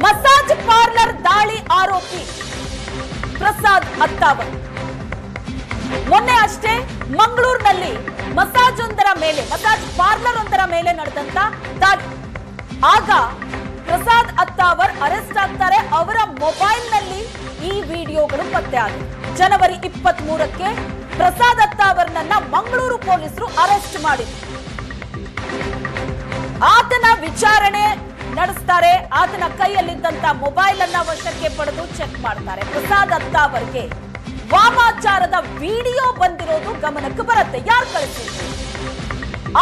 Massage parlour ದಾಳಿ ಆರೋಪಿ ಪ್ರಸಾದ್ ಅತ್ತಾವರ್. ಮೊನ್ನೆ ಅಷ್ಟೇ ಮಂಗಳೂರಿನಲ್ಲಿ ಮಸಾಜ್ ಒಂದರ ಮೇಲೆ, ಮಸಾಜ್ ಪಾರ್ಲರ್ ಒಂದರ ಮೇಲೆ ನಡೆದಂತ ದಾಳಿ. ಆಗ ಪ್ರಸಾದ್ ಅತ್ತಾವರ್ ಅರೆಸ್ಟ್ ಆಗ್ತಾರೆ, ಅವರ ಮೊಬೈಲ್ನಲ್ಲಿ ಈ ವಿಡಿಯೋಗಳು ಪತ್ತೆ ಆಗಿದೆ. ಜನವರಿ ಇಪ್ಪತ್ತ್ ಮೂರಕ್ಕೆ ಪ್ರಸಾದ್ ಅತ್ತಾವರ್ನನ್ನ ಮಂಗಳೂರು ಪೊಲೀಸರು ಅರೆಸ್ಟ್ ಮಾಡಿದ್ರು. ಆತನ ವಿಚಾರಣೆ ನಡೆಸ್ತಾರೆ. ಆತನ ಕೈಯಲ್ಲಿದ್ದಂತ ಮೊಬೈಲ್ ಅನ್ನ ವಶಕ್ಕೆ ಪಡೆದು ಚೆಕ್ ಮಾಡ್ತಾರೆ. ಪ್ರಸಾದ್ ಅತ್ತಾವರ್ಗೆ ವಾಮಾಚಾರದ ವಿಡಿಯೋ ಬಂದಿರೋದು ಗಮನಕ್ಕೆ ಬರುತ್ತೆ. ಯಾರು ಕಳಿಸಿದ್ರು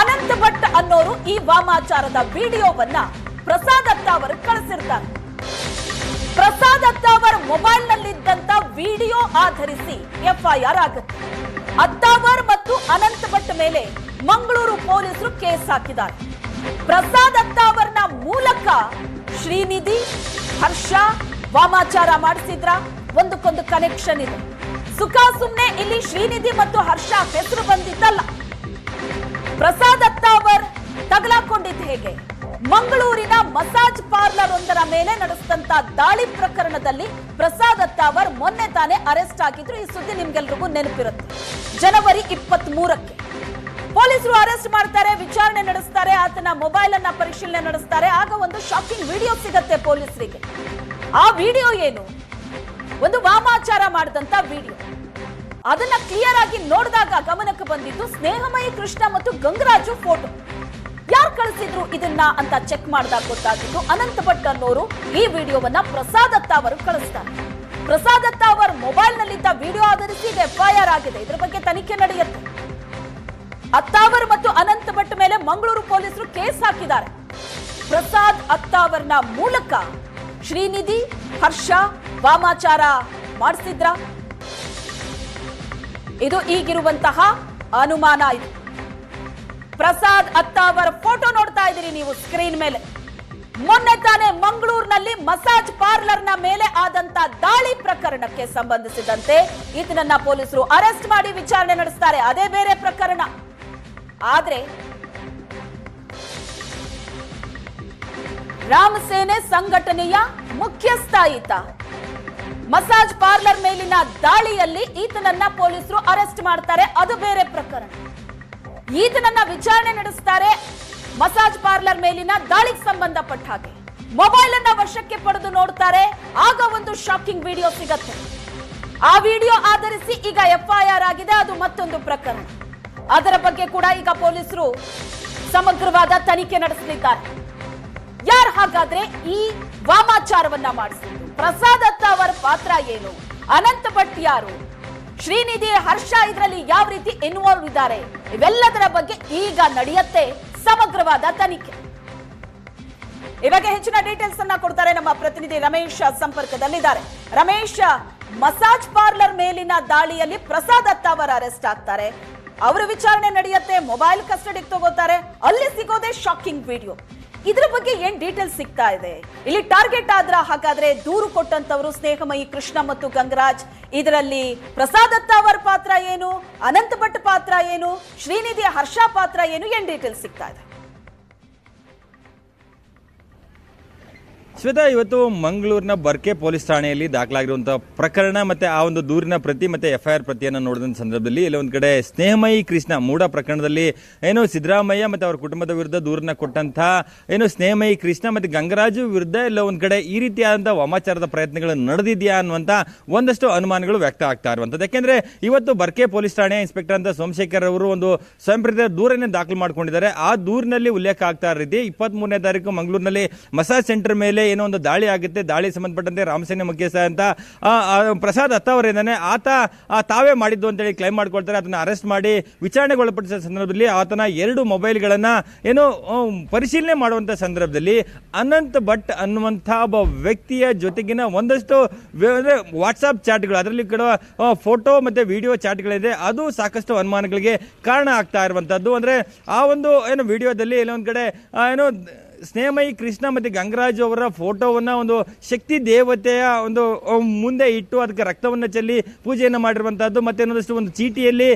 ಅನಂತ ಭಟ್ ಅನ್ನೋರು ಈ ವಾಮಾಚಾರದ ವಿಡಿಯೋವನ್ನ ಪ್ರಸಾದ್ ಅವರು ಕಳಿಸಿರ್ತಾರೆ. ಪ್ರಸಾದ್ ಅತ್ತಾವರ್ ಮೊಬೈಲ್ ನಲ್ಲಿದ್ದಂತ ವಿಡಿಯೋ ಆಧರಿಸಿ ಎಫ್ಐಆರ್ ಆಗುತ್ತೆ. ಅತ್ತಾವರ್ ಮತ್ತು ಅನಂತ ಭಟ್ ಮೇಲೆ ಮಂಗಳೂರು ಪೊಲೀಸರು ಕೇಸ್ ಹಾಕಿದ್ದಾರೆ. ಪ್ರಸಾದ್ ಅತ್ತಾವರ್ನ ಮೂಲಕ ಶ್ರೀನಿಧಿ, ಹರ್ಷ, ವಾಮಾಚಾರ ಮಾಡಿಸಿದ್ರ? ಒಂದಕ್ಕೊಂದು ಕನೆಕ್ಷನ್ ಇದೆ. ಸುಖ, ಸುಮ್ನೆ ಇಲ್ಲಿ ಶ್ರೀನಿಧಿ ಮತ್ತು ಹರ್ಷ ಹೆಸರು ಬಂದಿದ್ದಲ್ಲ ಪ್ರಸಾದ್ ಅತ್ತಾವರ್ ತಗಲಾಕೊಂಡಿದ್ದು ಹೇಗೆ? ಮಂಗಳೂರಿನ ಮಸಾಜ್ ಪಾರ್ಲರ್ ಒಂದರ ಮೇಲೆ ನಡೆಸಿದಂತ ದಾಳಿ ಪ್ರಕರಣದಲ್ಲಿ ಪ್ರಸಾದ್ ಅತ್ತಾವರ್ ಮೊನ್ನೆ ತಾನೇ ಅರೆಸ್ಟ್ ಆಗಿದ್ರು. ಈ ಸುದ್ದಿ ನಿಮ್ಗೆಲ್ರಿಗೂ ನೆನಪಿರುತ್ತೆ. ಜನವರಿ ಇಪ್ಪತ್ತ್ ಮೂರಕ್ಕೆ ಪೊಲೀಸರು ಅರೆಸ್ಟ್ ಮಾಡ್ತಾರೆ, ವಿಚಾರಣೆ ನಡೆಸ್ತಾರೆ, ಆತನ ಮೊಬೈಲ್ ಅನ್ನ ಪರಿಶೀಲನೆ ನಡೆಸ್ತಾರೆ. ಆಗ ಒಂದು ಶಾಕಿಂಗ್ ವಿಡಿಯೋ ಸಿಗತ್ತೆ ಪೊಲೀಸರಿಗೆ. ಆ ವಿಡಿಯೋ ಏನು? ಒಂದು ವಾಮಾಚಾರ ಮಾಡಿದಂತ ವಿಡಿಯೋ ಅದನ್ನ ಕ್ಲಿಯರ್ ಆಗಿ ನೋಡಿದಾಗ ಗಮನಕ್ಕೆ ಬಂದಿದ್ದು ಸ್ನೇಹಮಯಿ ಕೃಷ್ಣ ಮತ್ತು ಗಂಗರಾಜು ಫೋಟೋ ಯಾರು ಕಳಿಸಿದ್ರು ಇದನ್ನ ಅಂತ ಚೆಕ್ ಮಾಡಿದಾಗ ಗೊತ್ತಾಗಿದ್ದು ಅನಂತ ಭಟ್ ಅನ್ನೋರು ಈ ವಿಡಿಯೋವನ್ನ ಪ್ರಸಾದತ್ತ ಅವರು ಕಳಿಸ್ತಾರೆ. ಪ್ರಸಾದತ್ತ ಅವರ ಮೊಬೈಲ್ ನಲ್ಲಿದ್ದ ವಿಡಿಯೋ ಆಧರಿಸಿ ಎಫ್ಐಆರ್ ಆಗಿದೆ. ಇದರ ಬಗ್ಗೆ ತನಿಖೆ ನಡೆಯುತ್ತೆ. ಅತ್ತಾವರ್ ಮತ್ತು ಅನಂತ ಭಟ್ ಮೇಲೆ ಮಂಗಳೂರು ಪೊಲೀಸರು ಕೇಸ್ ಹಾಕಿದ್ದಾರೆ. ಪ್ರಸಾದ್ ಅತ್ತಾವರ್ನ ಮೂಲಕ ಶ್ರೀನಿಧಿ, ಹರ್ಷ, ವಾಮಾಚಾರ ಮಾಡಿಸಿದ್ರ. ಇದು ಈಗಿರುವಂತಹ ಅನುಮಾನ ಇದು. ಪ್ರಸಾದ್ ಅತ್ತಾವರ್ ಫೋಟೋ ನೋಡ್ತಾ ಇದ್ದೀರಿ ನೀವು ಸ್ಕ್ರೀನ್ ಮೇಲೆ. ಮೊನ್ನೆ ತಾನೇ ಮಂಗಳೂರಿನಲ್ಲಿ ಮಸಾಜ್ ಪಾರ್ಲರ್ನ ಮೇಲೆ ಆದಂತ ದಾಳಿ ಪ್ರಕರಣಕ್ಕೆ ಸಂಬಂಧಿಸಿದಂತೆ ಈತನನ್ನ ಪೊಲೀಸರು ಅರೆಸ್ಟ್ ಮಾಡಿ ವಿಚಾರಣೆ ನಡೆಸ್ತಾರೆ. ಅದೇ ಬೇರೆ ಪ್ರಕರಣ. ಆದ್ರೆ ರಾಮಸೇನೆ ಸಂಘಟನೆಯ ಮುಖ್ಯಸ್ಥ ಈತ. ಮಸಾಜ್ ಪಾರ್ಲರ್ ಮೇಲಿನ ದಾಳಿಯಲ್ಲಿ ಈತನನ್ನ ಪೊಲೀಸರು ಅರೆಸ್ಟ್ ಮಾಡ್ತಾರೆ. ಅದು ಬೇರೆ ಪ್ರಕರಣ. ಈತನನ್ನ ವಿಚಾರಣೆ ನಡೆಸ್ತಾರೆ ಮಸಾಜ್ ಪಾರ್ಲರ್ ಮೇಲಿನ ದಾಳಿಗೆ ಸಂಬಂಧಪಟ್ಟ ಹಾಗೆ. ಮೊಬೈಲ್ ಅನ್ನ ವಶಕ್ಕೆ ಪಡೆದು ನೋಡ್ತಾರೆ. ಆಗ ಒಂದು ಶಾಕಿಂಗ್ ವಿಡಿಯೋ ಸಿಗತ್ತೆ. ಆ ವಿಡಿಯೋ ಆಧರಿಸಿ ಈಗ ಎಫ್ಐಆರ್ ಆಗಿದೆ. ಅದು ಮತ್ತೊಂದು ಪ್ರಕರಣ. ಅದರ ಬಗ್ಗೆ ಕೂಡ ಈಗ ಪೊಲೀಸರು ಸಮಗ್ರವಾದ ತನಿಖೆ ನಡೆಸಲಿದ್ದಾರೆ. ಯಾರು ಹಾಗಾದ್ರೆ ಈ ವಾಮಾಚಾರವನ್ನ ಮಾಡಿಸಿದ್ರು ಪ್ರಸಾದ್ ಅತ್ತ ಅವರ ಪಾತ್ರ ಏನು? ಅನಂತ ಭಟ್ ಯಾರು? ಶ್ರೀನಿಧಿ ಹರ್ಷ ಇದರಲ್ಲಿ ಯಾವ ರೀತಿ ಇನ್ವಾಲ್ವ್ ಇದ್ದಾರೆ? ಇವೆಲ್ಲದರ ಬಗ್ಗೆ ಈಗ ನಡೆಯುತ್ತೆ ಸಮಗ್ರವಾದ ತನಿಖೆ. ಇವಾಗ ಹೆಚ್ಚಿನ ಡೀಟೇಲ್ಸ್ ಅನ್ನ ಕೊಡ್ತಾರೆ ನಮ್ಮ ಪ್ರತಿನಿಧಿ ರಮೇಶ್ ಸಂಪರ್ಕದಲ್ಲಿದ್ದಾರೆ. ರಮೇಶ್, ಮಸಾಜ್ ಪಾರ್ಲರ್ ಮೇಲಿನ ದಾಳಿಯಲ್ಲಿ ಪ್ರಸಾದ್ ಅತ್ತ ಅವರ ಅರೆಸ್ಟ್ ಆಗ್ತಾರೆ. ಅವರ ವಿಚಾರಣೆ ನಡೆಯುತ್ತೆ ಮೊಬೈಲ್ ಕಸ್ಟಡಿಗೆ ತಗೋತಾರೆ, ಅಲ್ಲಿ ಸಿಗೋದೇ ಶಾಕಿಂಗ್ ವಿಡಿಯೋ ಇದ್ರ ಬಗ್ಗೆ ಏನ್ ಡೀಟೇಲ್ಸ್ ಸಿಗ್ತಾ ಇದೆ? ಇಲ್ಲಿ ಟಾರ್ಗೆಟ್ ಆದ್ರ ಹಾಗಾದ್ರೆ ದೂರು ಕೊಟ್ಟಂತವರು ಸ್ನೇಹಮಯಿ ಕೃಷ್ಣ ಮತ್ತು ಗಂಗರಾಜ್. ಇದರಲ್ಲಿ ಪ್ರಸಾದ್ ಅವರ ಪಾತ್ರ ಏನು? ಅನಂತ ಭಟ್ ಪಾತ್ರ ಏನು? ಶ್ರೀನಿಧಿ ಹರ್ಷ ಪಾತ್ರ ಏನು? ಏನ್ ಡೀಟೇಲ್ಸ್ ಸಿಗ್ತಾ ಇದೆ? ಶ್ವೇತಾ, ಇವತ್ತು ಮಂಗಳೂರಿನ ಬರ್ಕೆ ಪೊಲೀಸ್ ಠಾಣೆಯಲ್ಲಿ ದಾಖಲಾಗಿರುವಂತಹ ಪ್ರಕರಣ ಮತ್ತೆ ಆ ಒಂದು ದೂರಿನ ಪ್ರತಿ ಮತ್ತೆ ಎಫ್ಐಆರ್ ಪ್ರತಿಯನ್ನು ನೋಡಿದ ಸಂದರ್ಭದಲ್ಲಿ ಇಲ್ಲಿ ಒಂದು ಕಡೆ ಸ್ನೇಹಮಯಿ ಕೃಷ್ಣ ಮೂಡ ಪ್ರಕರಣದಲ್ಲಿ ಏನು ಸಿದ್ದರಾಮಯ್ಯ ಮತ್ತೆ ಅವರ ಕುಟುಂಬದ ವಿರುದ್ಧ ದೂರನ್ನ ಕೊಟ್ಟಂತಹ ಏನು ಸ್ನೇಹಮಯಿ ಕೃಷ್ಣ ಮತ್ತೆ ಗಂಗರಾಜು ವಿರುದ್ಧ ಇಲ್ಲ ಒಂದ್ ಕಡೆ ಈ ರೀತಿಯಾದಂತಹ ವಾಮಾಚಾರದ ಪ್ರಯತ್ನಗಳು ನಡೆದಿದೆಯಾ ಅನ್ನುವಂತ ಒಂದಷ್ಟು ಅನುಮಾನಗಳು ವ್ಯಕ್ತ ಆಗ್ತಾ ಇರುವಂತದ್ದು. ಯಾಕೆಂದ್ರೆ ಇವತ್ತು ಬರ್ಕೆ ಪೊಲೀಸ್ ಠಾಣೆ ಇನ್ಸ್ಪೆಕ್ಟರ್ ಅಂತ ಸೋಮಶೇಖರ್ ಅವರು ಒಂದು ಸ್ವಯಂಪ್ರೇರಿತ ದೂರನ್ನೇ ದಾಖಲು ಮಾಡ್ಕೊಂಡಿದ್ದಾರೆ. ಆ ದೂರಿನಲ್ಲಿ ಉಲ್ಲೇಖ ಆಗ್ತಾ ಇರೀತಿ ಇಪ್ಪತ್ತ್ ಮೂರನೇ ತಾರೀಕು ಮಂಗಳೂರಿನಲ್ಲಿ ಮಸಾಜ್ ಸೆಂಟರ್ ಮೇಲೆ ಏನೋ ಒಂದು ದಾಳಿ ಆಗುತ್ತೆ, ದಾಳಿ ಸಂಬಂಧಪಟ್ಟಂತೆ ರಾಮಸೇನೆ ಮುಖ್ಯಸ್ಥ ಅಂತ ಪ್ರಸಾದ್ ಅತ್ತಾವರೇನೆ ಆತ ತಾವೇ ಮಾಡಿದ್ದು ಅಂತೇಳಿ ಕ್ಲೈಮ್ ಮಾಡ್ಕೊಳ್ತಾರೆ, ಅದನ್ನ ಅರೆಸ್ಟ್ ಮಾಡಿ ವಿಚಾರಣೆಗೊಳಪಡಿಸಿದ ಸಂದರ್ಭದಲ್ಲಿ ಆತನ ಎರಡು ಮೊಬೈಲ್ಗಳನ್ನು ಏನು ಪರಿಶೀಲನೆ ಮಾಡುವಂತ ಸಂದರ್ಭದಲ್ಲಿ ಅನಂತ್ ಭಟ್ ಅನ್ನುವಂಥ ಒಬ್ಬ ವ್ಯಕ್ತಿಯ ಜೊತೆಗಿನ ಒಂದಷ್ಟು ವಾಟ್ಸಪ್ ಚಾಟ್ಗಳು ಅದರಲ್ಲಿ ಕೂಡ ಫೋಟೋ ಮತ್ತೆ ವಿಡಿಯೋ ಚಾಟ್ಗಳಿದೆ ಅದು ಸಾಕಷ್ಟು ಅನುಮಾನಗಳಿಗೆ ಕಾರಣ ಆಗ್ತಾ ಇರುವಂತದ್ದು ಅಂದ್ರೆ ಆ ಒಂದು, ಏನು ವಿಡಿಯೋದಲ್ಲಿ ಏನೋ ಒಂದ್ ಕಡೆ ಏನೋ ಸ್ನೇಹಮಯಿ ಕೃಷ್ಣ ಮತ್ತು ಗಂಗರಾಜ್ ಅವರ ಫೋಟೋವನ್ನು ಒಂದು ಶಕ್ತಿ ದೇವತೆಯ ಒಂದು ಮುಂದೆ ಇಟ್ಟು ಅದಕ್ಕೆ ರಕ್ತವನ್ನು ಚೆಲ್ಲಿ ಪೂಜೆಯನ್ನು ಮಾಡಿರುವಂಥದ್ದು ಮತ್ತೆ ಇನ್ನೊಂದಷ್ಟು ಒಂದು ಚೀಟಿಯಲ್ಲಿ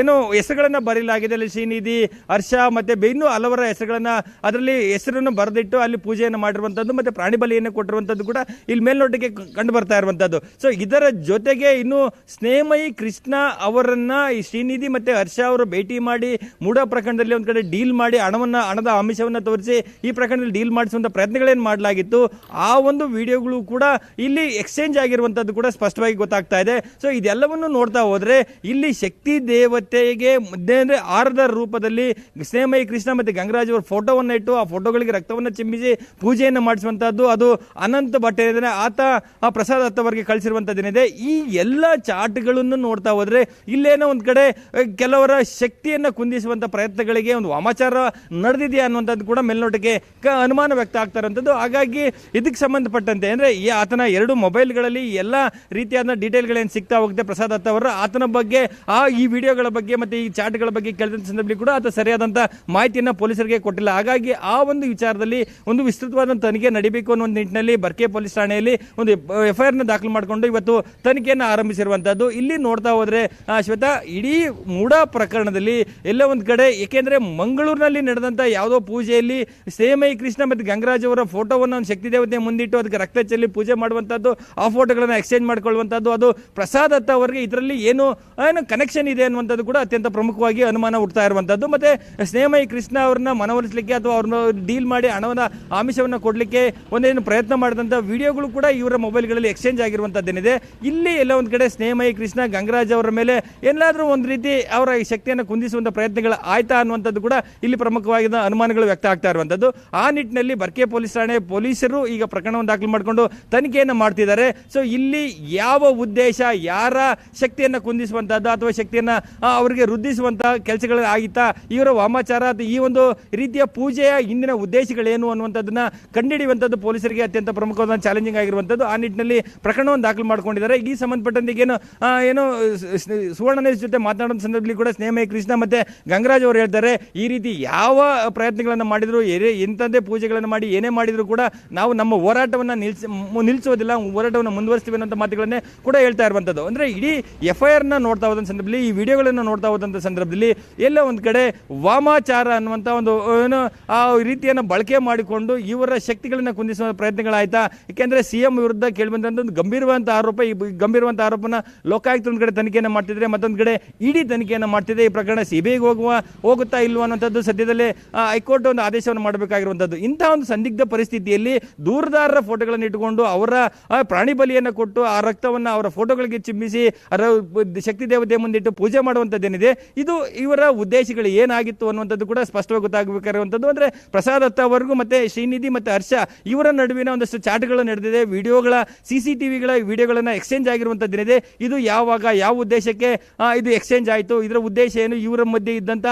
ಏನೋ ಹೆಸರುಗಳನ್ನ ಬರೀಲಾಗಿದೆ. ಅಲ್ಲಿ ಶ್ರೀನಿಧಿ, ಹರ್ಷ, ಮತ್ತು ಇನ್ನೂ ಹಲವರ ಹೆಸರುಗಳನ್ನ ಅದರಲ್ಲಿ ಹೆಸರನ್ನು ಬರೆದಿಟ್ಟು ಅಲ್ಲಿ ಪೂಜೆಯನ್ನು ಮಾಡಿರುವಂಥದ್ದು ಮತ್ತೆ ಪ್ರಾಣಿ ಬಲಿಯನ್ನು ಕೊಟ್ಟಿರುವಂತದ್ದು ಕೂಡ ಇಲ್ಲಿ ಮೇಲ್ನೋಟಕ್ಕೆ ಕಂಡು ಬರ್ತಾ ಇರುವಂಥದ್ದು ಸೊ ಇದರ ಜೊತೆಗೆ ಇನ್ನು ಸ್ನೇಹಮಯಿ ಕೃಷ್ಣ ಅವರನ್ನ ಈ ಶ್ರೀನಿಧಿ ಮತ್ತೆ ಹರ್ಷ ಅವರು ಭೇಟಿ ಮಾಡಿ, ಮೂಡ ಪ್ರಕರಣದಲ್ಲಿ ಒಂದು ಕಡೆ ಡೀಲ್ ಮಾಡಿ ಹಣವನ್ನ, ಹಣದ ಆಮಿಷವನ್ನ ತೋರಿಸಿ ಈ ಪ್ರಕರಣದಲ್ಲಿ ಡೀಲ್ ಮಾಡಿಸುವಂತ ಪ್ರಯತ್ನಗಳೇನು ಮಾಡಲಾಗಿತ್ತು, ಆ ಒಂದು ವಿಡಿಯೋಗಳು ಕೂಡ ಇಲ್ಲಿ ಎಕ್ಸ್ಚೇಂಜ್ ಆಗಿರುವಂತದ್ದು ಕೂಡ ಸ್ಪಷ್ಟವಾಗಿ ಗೊತ್ತಾಗ್ತಾ ಇದೆ. ಸೊ ಇದೆಲ್ಲವನ್ನು ನೋಡ್ತಾ ಹೋದ್ರೆ, ಇಲ್ಲಿ ಶಕ್ತಿ ದೇವತೆಗೆ ಮುದ್ದೆ ಅಂದ್ರೆ ಆರದ ರೂಪದಲ್ಲಿ ಸ್ನೇಹಮಯಿ ಕೃಷ್ಣ ಮತ್ತೆ ಗಂಗರಾಜ್ ಅವರ ಫೋಟೋವನ್ನ ಇಟ್ಟು, ಆ ಫೋಟೋಗಳಿಗೆ ರಕ್ತವನ್ನ ಚಿಮ್ಮಿಸಿ ಪೂಜೆಯನ್ನು ಮಾಡಿಸುವಂಥದ್ದು ಅದು ಅನಂತ ಬಟ್ಟೆ ಏನಿದೆ ಆತ, ಆ ಪ್ರಸಾದ್ ಅತ್ತವರಿಗೆ ಕಳಿಸಿರುವಂಥದ್ದೇನಿದೆ ಈ ಎಲ್ಲ ಚಾಟ್ಗಳನ್ನು ನೋಡ್ತಾ ಹೋದರೆ, ಇಲ್ಲೇನೋ ಒಂದು ಕಡೆ ಕೆಲವರ ಶಕ್ತಿಯನ್ನ ಕುಂದಿಸುವಂತ ಪ್ರಯತ್ನಗಳಿಗೆ ಒಂದು ವಾಮಾಚಾರ ನಡೆದಿದೆಯಾ ಅನ್ನುವಂಥದ್ದು ಕೂಡ ಮೇಲ್ನೋಟಕ್ಕೆ ಅನುಮಾನ ವ್ಯಕ್ತ ಆಗ್ತಾರಂಥದ್ದು ಹಾಗಾಗಿ ಇದಕ್ಕೆ ಸಂಬಂಧಪಟ್ಟಂತೆ ಅಂದರೆ ಈ ಆತನ ಎರಡು ಮೊಬೈಲ್ಗಳಲ್ಲಿ ಎಲ್ಲ ರೀತಿಯಾದ ಡೀಟೇಲ್ಗಳೇನು ಸಿಗ್ತಾ ಹೋಗುತ್ತೆ ಪ್ರಸಾದ್ ಅತ್ತವರು ಆತನ ಬಗ್ಗೆ, ಆ ಈ ವಿಡಿಯೋಗಳ ಬಗ್ಗೆ ಮತ್ತು ಈ ಚಾಟ್ಗಳ ಬಗ್ಗೆ ಕೇಳಿದಂತ ಸಂದರ್ಭದಲ್ಲಿ ಕೂಡ ಆತ ಸರಿಯಾದಂಥ ಮಾಹಿತಿಯನ್ನು ಪೊಲೀಸರಿಗೆ ಕೊಟ್ಟಿಲ್ಲ. ಹಾಗಾಗಿ ಆ ಒಂದು ವಿಚಾರದಲ್ಲಿ ಒಂದು ವಿಸ್ತೃತವಾದ ತನಿಖೆ ನಡೀಬೇಕು ಅನ್ನೋ ಒಂದು ನಿಟ್ಟಿನಲ್ಲಿ ಬರ್ಕೆ ಪೊಲೀಸ್ ಠಾಣೆಯಲ್ಲಿ ಒಂದು ಎಫ್ ಐ ಆರ್ನ ದಾಖಲು ಮಾಡಿಕೊಂಡು ಇವತ್ತು ತನಿಖೆಯನ್ನು ಆರಂಭಿಸಿರುವಂಥದ್ದು ಇಲ್ಲಿ ನೋಡ್ತಾ ಹೋದರೆ ಶ್ವೇತಾ, ಇಡೀ ಮೂಡ ಪ್ರಕರಣದಲ್ಲಿ ಎಲ್ಲ ಒಂದು ಕಡೆ, ಏಕೆಂದರೆ ಮಂಗಳೂರಿನಲ್ಲಿ ನಡೆದಂಥ ಯಾವುದೋ ಪೂಜೆಯಲ್ಲಿ ಸೇಮೈ ಕೃಷ್ಣ ಮತ್ತು ಗಂಗರಾಜ್ ಅವರ ಫೋಟೋವನ್ನು ಒಂದು ಶಕ್ತಿ ದೇವತೆ ಮುಂದಿಟ್ಟು ಅದಕ್ಕೆ ರಕ್ತ ಚೆಲ್ಲಿ ಪೂಜೆ ಮಾಡುವಂಥದ್ದು, ಆ ಫೋಟೋಗಳನ್ನು ಎಕ್ಸ್ಚೇಂಜ್ ಮಾಡ್ಕೊಳ್ಳುವಂಥದ್ದು, ಅದು ಪ್ರಸಾದ್ ಅತ್ತ ಅವರಿಗೆ ಇದರಲ್ಲಿ ಏನು ಏನು ಕನೆಕ್ಷನ್ ಇದೆ ಅನ್ನುವಂಥದ್ದು ಕೂಡ ಅತ್ಯಂತ ಪ್ರಮುಖವಾಗಿ ಅನುಮಾನ ಹುಡ್ತಾ ಇರುವಂಥದ್ದು. ಮತ್ತೆ ಸ್ನೇಹಮಯಿ ಕೃಷ್ಣ ಅವ್ರನ್ನ ಮನವೊಲಿಸಲಿಕ್ಕೆ ಅಥವಾ ಅವ್ರನ್ನ ಡೀಲ್ ಮಾಡಿ ಹಣವನ್ನ, ಆಮಿಷವನ್ನು ಕೊಡಲಿಕ್ಕೆ ಒಂದೇನು ಪ್ರಯತ್ನ ಮಾಡಿದಂಥ ವಿಡಿಯೋಗಳು ಕೂಡ ಇವರ ಮೊಬೈಲ್ಗಳಲ್ಲಿ ಎಕ್ಸ್ಚೇಂಜ್ ಆಗಿರುವಂಥದ್ದೇನಿದೆ. ಇಲ್ಲಿ ಎಲ್ಲ ಒಂದು ಕಡೆ ಸ್ನೇಹಮಯಿ ಕೃಷ್ಣ, ಗಂಗರಾಜ್ ಅವರ ಮೇಲೆ ಎಲ್ಲಾದರೂ ಒಂದು ರೀತಿ ಅವರ ಈ ಶಕ್ತಿಯನ್ನು ಕುಂದಿಸುವಂಥ ಪ್ರಯತ್ನಗಳು ಆಯ್ತಾ ಅನ್ನುವಂಥದ್ದು ಕೂಡ ಇಲ್ಲಿ ಪ್ರಮುಖವಾಗಿ ಅನುಮಾನಗಳು ವ್ಯಕ್ತ ಆಗ್ತಾ ಇರುವಂತದ್ದು ಆ ನಿಟ್ಟಿನಲ್ಲಿ ಬರ್ಕೆ ಪೊಲೀಸ್ ಠಾಣೆ ಪೊಲೀಸರು ಈಗ ಪ್ರಕರಣವನ್ನು ದಾಖಲು ಮಾಡಿಕೊಂಡು ತನಿಖೆಯನ್ನು ಮಾಡ್ತಿದ್ದಾರೆ. ಸೊ ಇಲ್ಲಿ ಯಾವ ಉದ್ದೇಶ, ಯಾರ ಶಕ್ತಿಯನ್ನ ಕುಂದಿಸುವಂತದ್ದು ಅಥವಾ ಶಕ್ತಿಯನ್ನ ಅವರಿಗೆ ವೃದ್ಧಿಸುವಂತಹ ಕೆಲಸಗಳು ಆಗಿತ್ತಾ, ಇವರ ವಾಮಾಚಾರ ಈ ಒಂದು ರೀತಿಯ ಪೂಜೆಯ ಹಿಂದಿನ ಉದ್ದೇಶಗಳೇನು ಅನ್ನುವಂಥದ್ದನ್ನ ಕಂಡುಹಿಡಿಯುವಂಥದ್ದು ಪೊಲೀಸರಿಗೆ ಅತ್ಯಂತ ಪ್ರಮುಖವಾದ ಚಾಲೆಂಜಿಂಗ್ ಆಗಿರುವಂಥದ್ದು. ಆ ನಿಟ್ಟಿನಲ್ಲಿ ಪ್ರಕರಣವನ್ನು ದಾಖಲು ಮಾಡ್ಕೊಂಡಿದ್ದಾರೆ. ಈ ಸಂಬಂಧಪಟ್ಟಂತೆ ಏನು ಏನು, ಸ- ಸ- ಸುವರ್ಣ ಜೊತೆ ಮಾತನಾಡುವ ಸಂದರ್ಭದಲ್ಲಿ ಕೂಡ ಸ್ನೇಹಮಯ ಕೃಷ್ಣ ಮತ್ತೆ ಗಂಗರಾಜ್ ಅವರು ಹೇಳ್ತಾರೆ, ಈ ರೀತಿ ಯಾವ ಪ್ರಯತ್ನಗಳನ್ನು ಮಾಡಿದ್ರು ಏನೇ ಎಂಥದ್ದೇ ಪೂಜೆಗಳನ್ನು ಮಾಡಿ, ಏನೇ ಮಾಡಿದರೂ ಕೂಡ ನಾವು ನಮ್ಮ ಹೋರಾಟವನ್ನು ನಿಲ್ಸಿ ನಿಲ್ಲಿಸೋದಿಲ್ಲ ಹೋರಾಟವನ್ನು ಮುಂದುವರಿಸ್ತೀವಿ ಅನ್ನೋಂಥ ಮಾತುಗಳನ್ನೇ ಕೂಡ ಹೇಳ್ತಾ ಇರುವಂಥದ್ದು. ಅಂದರೆ ಇಡೀ ಎಫ್ ಐ ಆರ್ನ ನೋಡ್ತಾ ಹೋದಂಥ ಸಂದರ್ಭದಲ್ಲಿ, ಈ ವಿಡಿಯೋಗಳನ್ನು ನೋಡ್ತಾ ಹೋದಂಥ ಸಂದರ್ಭದಲ್ಲಿ ಎಲ್ಲ ಒಂದು ಕಡೆ ವಾಮಾಚಾರ ಅನ್ನುವಂಥ ಒಂದು, ಏನು, ಆ ರೀತಿಯನ್ನು ಬಳಕೆ ಮಾಡಿಕೊಂಡು ಇವರ ಶಕ್ತಿಗಳನ್ನು ಕುಂದಿಸುವ ಪ್ರಯತ್ನಗಳಾಯ್ತಾ? ಏಕೆಂದರೆ ಸಿ ಎಂ ವಿರುದ್ಧ ಕೇಳಿಬಂದಂಥ ಒಂದು ಗಂಭೀರವಂತ ಆರೋಪ, ಈ ಗಂಭೀರವಂತ ಆರೋಪನ ಲೋಕಾಯುಕ್ತ ಒಂದು ಕಡೆ ತನಿಖೆಯನ್ನು ಮಾಡ್ತಿದ್ರೆ ಮತ್ತೊಂದು ಕಡೆ ಇಡೀ ತನಿಖೆಯನ್ನು ಮಾಡ್ತಿದೆ. ಈ ಪ್ರಕರಣ ಸಿಬಿಐಗೆ ಹೋಗುವ, ಹೋಗುತ್ತಾ ಇಲ್ವಾ ಅನ್ನೋಂಥದ್ದು ಸದ್ಯದಲ್ಲೇ ಹೈಕೋರ್ಟ್ ಒಂದು ಆದೇಶವನ್ನು ಮಾಡಬೇಕಾಗಿರುವಂಥದ್ದು ಇಂತಹ ಒಂದು ಸಂದಿಗ್ಧ ಪರಿಸ್ಥಿತಿಯಲ್ಲಿ ದೂರದಾರರ ಫೋಟೋಗಳನ್ನು ಇಟ್ಟುಕೊಂಡು ಅವರ ಪ್ರಾಣಿ ಬಲಿಯನ್ನು ಕೊಟ್ಟು ಆ ರಕ್ತವನ್ನು ಅವರ ಫೋಟೋಗಳಿಗೆ ಚಿಮ್ಮಿಸಿ ಅದರ ಶಕ್ತಿ ದೇವತೆ ಮುಂದಿಟ್ಟು ಪೂಜೆ ಮಾಡುವಂಥದ್ದೇನಿದೆ ಇದು ಇವರ ಉದ್ದೇಶಗಳು ಏನಾಗಿತ್ತು ಅನ್ನುವಂಥದ್ದು ಕೂಡ ಸ್ಪಷ್ಟವಾಗಿ ಗೊತ್ತಾಗಬೇಕಾಗಿರುವಂಥದ್ದು. ಅಂದ್ರೆ ಪ್ರಸಾದ್ ಅವರಿಗೂ ಮತ್ತೆ ಶ್ರೀನಿಧಿ ಮತ್ತೆ ಹರ್ಷ ಇವರ ನಡುವಿನ ಒಂದಷ್ಟು ಚಾಟ್ಗಳು ನಡೆದಿದೆ. ವಿಡಿಯೋಗಳ, ಸಿ ಸಿ ಟಿ ವಿಗಳ ವಿಡಿಯೋಗಳನ್ನು ಎಕ್ಸ್ಚೇಂಜ್ ಆಗಿರುವಂಥದ್ದೇನಿದೆ ಇದು ಯಾವಾಗ, ಯಾವ ಉದ್ದೇಶಕ್ಕೆ ಇದು ಎಕ್ಸ್ಚೇಂಜ್ ಆಯಿತು. ಇದರ ಉದ್ದೇಶ ಏನು? ಇವರ ಮಧ್ಯೆ ಇದ್ದಂಥ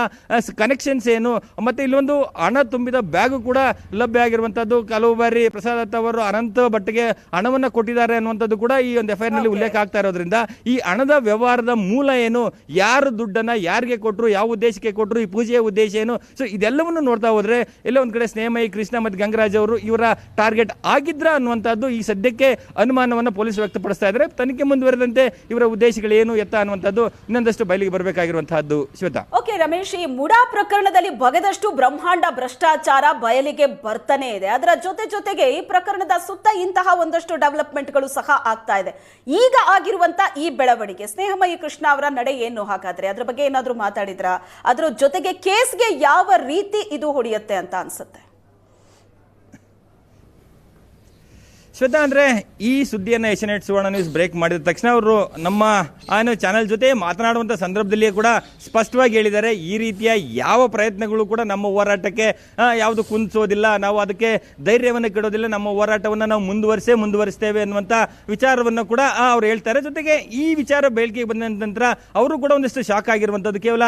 ಕನೆಕ್ಷನ್ಸ್ ಏನು? ಮತ್ತೆ ಇಲ್ಲೊಂದು ಹಣ ತುಂಬಿದ ಬ್ಯಾಗ್ ಕೂಡ ಲಭ್ಯ ಆಗಿರುವಂಥದ್ದು ಕೆಲವು ಬಾರಿ ಪ್ರಸಾದ್ ಅವರು ಅನಂತ ಭಟ್ಗೆ ಹಣವನ್ನು ಕೊಟ್ಟಿದ್ದಾರೆ ಅನ್ನುವಂಥದ್ದು ಕೂಡ ಈ ಒಂದು ಎಫ್ಐಆರ್ನಲ್ಲಿ ಉಲ್ಲೇಖ ಆಗ್ತಾ ಇರೋದ್ರಿಂದ ಈ ಹಣದ ವ್ಯವಹಾರದ ಮೂಲ ಏನು ಯಾರು ದುಡ್ಡನ್ನ ಯಾರಿಗೆ ಕೊಟ್ಟರು ಯಾವ ಉದ್ದೇಶಕ್ಕೆ ಕೊಟ್ಟರು ಈ ಪೂಜೆಯ ಉದ್ದೇಶ ಏನು? ಸೊ ಇದೆಲ್ಲವನ್ನು ನೋಡ್ತಾ ಹೋದ್ರೆ ಎಲ್ಲ ಒಂದ್ ಕಡೆ ಸ್ನೇಹಮಯಿ ಕೃಷ್ಣ ಮತ್ತು ಗಂಗರಾಜ್ ಅವರು ಇವರ ಟಾರ್ಗೆಟ್ ಆಗಿದ್ರ ಅನ್ನುವಂಥದ್ದು ಈ ಸದ್ಯಕ್ಕೆ ಅನುಮಾನವನ್ನು ಪೊಲೀಸ್ ವ್ಯಕ್ತಪಡಿಸ್ತಾ ಇದ್ದಾರೆ. ತನಿಖೆ ಮುಂದುವರೆದಂತೆ ಇವರ ಉದ್ದೇಶಗಳು ಏನು ಎತ್ತ ಅನ್ನುವಂಥದ್ದು ಇನ್ನೊಂದಷ್ಟು ಬಯಲಿಗೆ ಬರಬೇಕಾಗಿರುವಂತಹದ್ದು. ಶಿವತಾ. ಓಕೆ ರಮೇಶ್ ಈ ಮುಡಾ ಪ್ರಕರಣದಲ್ಲಿ ಬಗೆದಷ್ಟು ಬ್ರಹ್ಮಾಂಡ ಭ್ರಷ್ಟಾಚಾರ ಬಯಲಿಗೆ ಬರ್ತಾನೆ ಇದೆ. ಅದರ ಜೊತೆ ಜೊತೆಗೆ ಈ ಪ್ರಕರಣದ ಸುತ್ತ ಇಂತಹ ಒಂದಷ್ಟು ಡೆವಲಪ್ಮೆಂಟ್ಗಳು ಸಹ ಆಗ್ತಾ ಇದೆ. ಈಗ ಆಗಿರುವಂತ ಈ ಬೆಳವಣಿಗೆ, ಸ್ನೇಹಮಯಿ ಕೃಷ್ಣ ಅವರ ನಡೆ ಏನು ಹಾಗಾದ್ರೆ? ಅದ್ರ ಬಗ್ಗೆ ಏನಾದರೂ ಮಾತಾಡಿದ್ರ? ಅದ್ರ ಜೊತೆಗೆ ಕೇಸ್ಗೆ ಯಾವ ರೀತಿ ಇದು ಹೊಡೆಯುತ್ತೆ ಅಂತ ಅನ್ಸುತ್ತೆ? ಶ್ವೇತಾ, ಅಂದ್ರೆ ಈ ಸುದ್ದಿಯನ್ನು ಏಷ್ಯಾನೆಟ್ ಸುವರ್ಣ ನ್ಯೂಸ್ ಬ್ರೇಕ್ ಮಾಡಿದ ತಕ್ಷಣ ಅವರು ನಮ್ಮ ಏನು ಚಾನೆಲ್ ಜೊತೆ ಮಾತನಾಡುವಂತ ಸಂದರ್ಭದಲ್ಲಿಯೇ ಕೂಡ ಸ್ಪಷ್ಟವಾಗಿ ಹೇಳಿದ್ದಾರೆ. ಈ ರೀತಿಯ ಯಾವ ಪ್ರಯತ್ನಗಳು ಕೂಡ ನಮ್ಮ ಹೋರಾಟಕ್ಕೆ ಯಾವುದು ಕುಂದಿಸೋದಿಲ್ಲ. ನಾವು ಅದಕ್ಕೆ ಧೈರ್ಯವನ್ನು ಕೆಡೋದಿಲ್ಲ. ನಮ್ಮ ಹೋರಾಟವನ್ನು ನಾವು ಮುಂದುವರಿಸೇ ಮುಂದುವರಿಸ್ತೇವೆ ಅನ್ನುವಂಥ ವಿಚಾರವನ್ನು ಕೂಡ ಅವ್ರು ಹೇಳ್ತಾರೆ. ಜೊತೆಗೆ ಈ ವಿಚಾರ ಬೆಳಕಿಗೆ ಬಂದ ನಂತರ ಅವರು ಕೂಡ ಒಂದಿಷ್ಟು ಶಾಕ್ ಆಗಿರುವಂಥದ್ದು ಕೇವಲ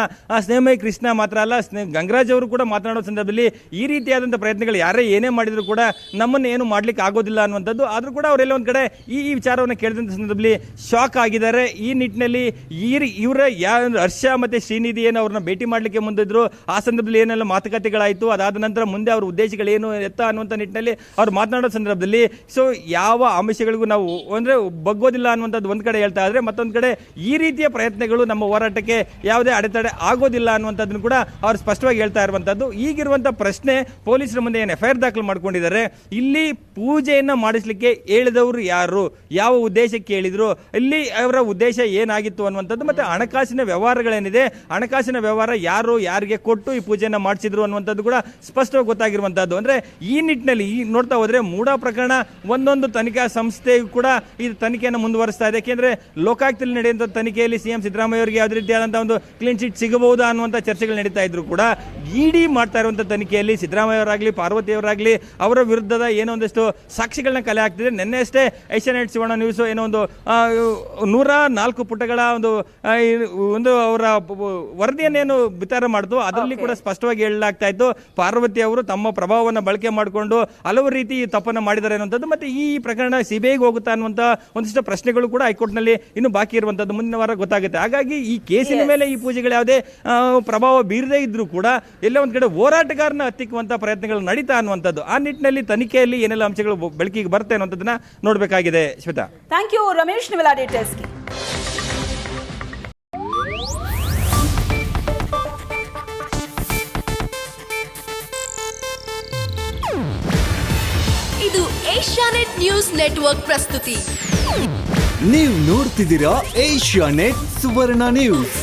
ಸ್ನೇಹಮಯ ಕೃಷ್ಣ ಮಾತ್ರ ಅಲ್ಲ, ಸ್ನೇ, ಗಂಗರಾಜ್ ಅವರು ಕೂಡ ಮಾತನಾಡುವ ಸಂದರ್ಭದಲ್ಲಿ ಈ ರೀತಿಯಾದಂಥ ಪ್ರಯತ್ನಗಳು ಯಾರೇ ಏನೇ ಮಾಡಿದರೂ ಕೂಡ ನಮ್ಮನ್ನು ಏನು ಮಾಡ್ಲಿಕ್ಕೆ ಆಗೋದಿಲ್ಲ ಅನ್ನುವಂಥದ್ದು ಅನ್ನುವಂಥದ್ದು ಆದರೂ ಕೂಡ ಅವರೆಲ್ಲ ಒಂದು ಕಡೆ ಈ ಈ ವಿಚಾರವನ್ನು ಕೇಳಿದಂತ ಸಂದರ್ಭದಲ್ಲಿ ಶಾಕ್ ಆಗಿದ್ದಾರೆ. ಈ ನಿಟ್ಟಿನಲ್ಲಿ ಈ ಇವರ ಯಾವ ಹರ್ಷ ಮತ್ತೆ ಶ್ರೀನಿಧಿ ಏನು ಅವ್ರನ್ನ ಭೇಟಿ ಮಾಡ್ಲಿಕ್ಕೆ ಮುಂದಿದ್ರು, ಆ ಸಂದರ್ಭದಲ್ಲಿ ಏನೆಲ್ಲ ಮಾತುಕತೆಗಳಾಯಿತು, ಅದಾದ ನಂತರ ಮುಂದೆ ಅವ್ರ ಉದ್ದೇಶಗಳೇನು ಎತ್ತ ಅನ್ನುವಂಥ ನಿಟ್ಟಿನಲ್ಲಿ ಅವ್ರು ಮಾತನಾಡೋ ಸಂದರ್ಭದಲ್ಲಿ ಸೊ ಯಾವ ಅಂಶಗಳಿಗೂ ನಾವು ಅಂದ್ರೆ ಬಗ್ಗೋದಿಲ್ಲ ಅನ್ನುವಂಥದ್ದು ಒಂದು ಕಡೆ ಹೇಳ್ತಾ ಇದ್ರೆ, ಮತ್ತೊಂದು ಕಡೆ ಈ ರೀತಿಯ ಪ್ರಯತ್ನಗಳು ನಮ್ಮ ಹೋರಾಟಕ್ಕೆ ಯಾವುದೇ ಅಡೆತಡೆ ಆಗೋದಿಲ್ಲ ಅನ್ನುವಂಥದ್ದನ್ನು ಕೂಡ ಅವ್ರು ಸ್ಪಷ್ಟವಾಗಿ ಹೇಳ್ತಾ ಇರುವಂಥದ್ದು. ಈಗಿರುವಂಥ ಪ್ರಶ್ನೆ, ಪೊಲೀಸರ ಮುಂದೆ ಏನು ಎಫ್ಐಆರ್ ದಾಖಲು ಮಾಡ್ಕೊಂಡಿದ್ದಾರೆ. ಇಲ್ಲಿ ಪೂಜೆಯನ್ನ ಮಾಡಿಸ್ಲಿಕ್ಕೆ ಹೇಳಿದವರು ಯಾರು? ಯಾವ ಉದ್ದೇಶಕ್ಕೆ ಹೇಳಿದ್ರು? ಇಲ್ಲಿ ಅವರ ಉದ್ದೇಶ ಏನಾಗಿತ್ತು ಅನ್ನುವಂಥದ್ದು ಮತ್ತೆ ಹಣಕಾಸಿನ ವ್ಯವಹಾರಗಳೇನಿದೆ? ಹಣಕಾಸಿನ ವ್ಯವಹಾರ ಯಾರು ಯಾರಿಗೆ ಕೊಟ್ಟು ಈ ಪೂಜೆಯನ್ನು ಮಾಡಿಸಿದ್ರು ಅನ್ನುವಂಥದ್ದು ಕೂಡ ಸ್ಪಷ್ಟವಾಗಿ ಗೊತ್ತಾಗಿರುವಂಥದ್ದು. ಅಂದ್ರೆ ಈ ನಿಟ್ಟಿನಲ್ಲಿ ಈ ನೋಡ್ತಾ ಹೋದ್ರೆ ಮೂಡ ಪ್ರಕರಣ ಒಂದೊಂದು ತನಿಖಾ ಸಂಸ್ಥೆಯು ಕೂಡ ಈ ತನಿಖೆಯನ್ನು ಮುಂದುವರಿಸ್ತಾ ಇದೆ. ಯಾಕೆಂದ್ರೆ ಲೋಕಾಯುಕ್ತದಲ್ಲಿ ನಡೆಯುವಂಥ ತನಿಖೆಯಲ್ಲಿ ಸಿಎಂ ಸಿದ್ದರಾಮಯ್ಯ ಅವರಿಗೆ ಯಾವುದೇ ರೀತಿಯಾದಂತಹ ಒಂದು ಕ್ಲೀನ್ ಚಿಟ್ ಸಿಗಬಹುದಾ ಅನ್ನುವಂಥ ಚರ್ಚೆಗಳು ನಡೀತಾ ಇದ್ರು ಕೂಡ ಇಡಿ ಮಾಡ್ತಾ ಇರುವಂಥ ತನಿಖೆಯಲ್ಲಿ ಸಿದ್ದರಾಮಯ್ಯ ಅವರಾಗಲಿ, ಪಾರ್ವತಿ ಅವರಾಗ್ಲಿ, ಅವರ ವಿರುದ್ಧದ ಏನೋ ಒಂದಷ್ಟು ಸಾಕ್ಷಿಗಳನ್ನ ಕಲೆ ಆಗ್ತಿದೆ ನಿನ್ನೆ ಅಷ್ಟೇ ಏಷ್ಯಾನೆಟ್ ಸುವರ್ಣ ನ್ಯೂಸ್ ಏನೋ ಒಂದು ನೂರ ನಾಲ್ಕು ಪುಟಗಳ ಒಂದು ಒಂದು ಅವರ ವರದಿಯನ್ನೇನು ಬಿತ್ತಾರ ಮಾಡ್ತು ಅದರಲ್ಲಿ ಕೂಡ ಸ್ಪಷ್ಟವಾಗಿ ಹೇಳಲಾಗ್ತಾ ಇತ್ತು. ಪಾರ್ವತಿ ಅವರು ತಮ್ಮ ಪ್ರಭಾವವನ್ನು ಬಳಕೆ ಮಾಡಿಕೊಂಡು ಹಲವು ರೀತಿ ತಪ್ಪನ್ನು ಮಾಡಿದ್ದಾರೆ ಅನ್ನುವಂಥದ್ದು ಮತ್ತೆ ಈ ಪ್ರಕರಣ ಸಿಬಿಐಗೆ ಹೋಗುತ್ತಾ ಅನ್ನುವಂಥ ಒಂದಿಷ್ಟು ಪ್ರಶ್ನೆಗಳು ಕೂಡ ಹೈಕೋರ್ಟ್ನಲ್ಲಿ ಇನ್ನು ಬಾಕಿ ಇರುವಂಥದ್ದು ಮುಂದಿನ ವಾರ ಗೊತ್ತಾಗುತ್ತೆ. ಹಾಗಾಗಿ ಈ ಕೇಸಿನ ಮೇಲೆ ಈ ಪೂಜೆಗಳು ಯಾವುದೇ ಪ್ರಭಾವ ಬೀರದೇ ಇದ್ರೂ ಕೂಡ ಎಲ್ಲ ಒಂದು ಕಡೆ ಹೋರಾಟಗಾರನ ಹತ್ತಿಕ್ಕುವಂಥ ಪ್ರಯತ್ನಗಳು ನಡೀತಾ ಅನ್ನುವಂಥದ್ದು. ಆ ನಿಟ್ಟಿನಲ್ಲಿ ತನಿಖೆಯಲ್ಲಿ ಏನೆಲ್ಲ ಅಂಶಗಳು ಬೆಳಕಿಗೆ ಬೆಳಕಿಗೆ ಬರುತ್ತೆ ಅನ್ನೋದನ್ನ ನೋಡಬೇಕಾಗಿದೆ. ಶ್ವೇತಾ. ಥ್ಯಾಂಕ್ ಯು ರಮೇಶ್ ನಿವೆಲ್ಲ ಡೀಟೇಲ್ಸ್ಗೆ ಇದು ಏಷ್ಯಾನೆಟ್ ನ್ಯೂಸ್ ನೆಟ್ವರ್ಕ್ ಪ್ರಸ್ತುತಿ. ನೀವು ನೋಡ್ತಿದ್ದೀರಾ ಏಷ್ಯಾ ನೆಟ್ ಸುವರ್ಣ ನ್ಯೂಸ್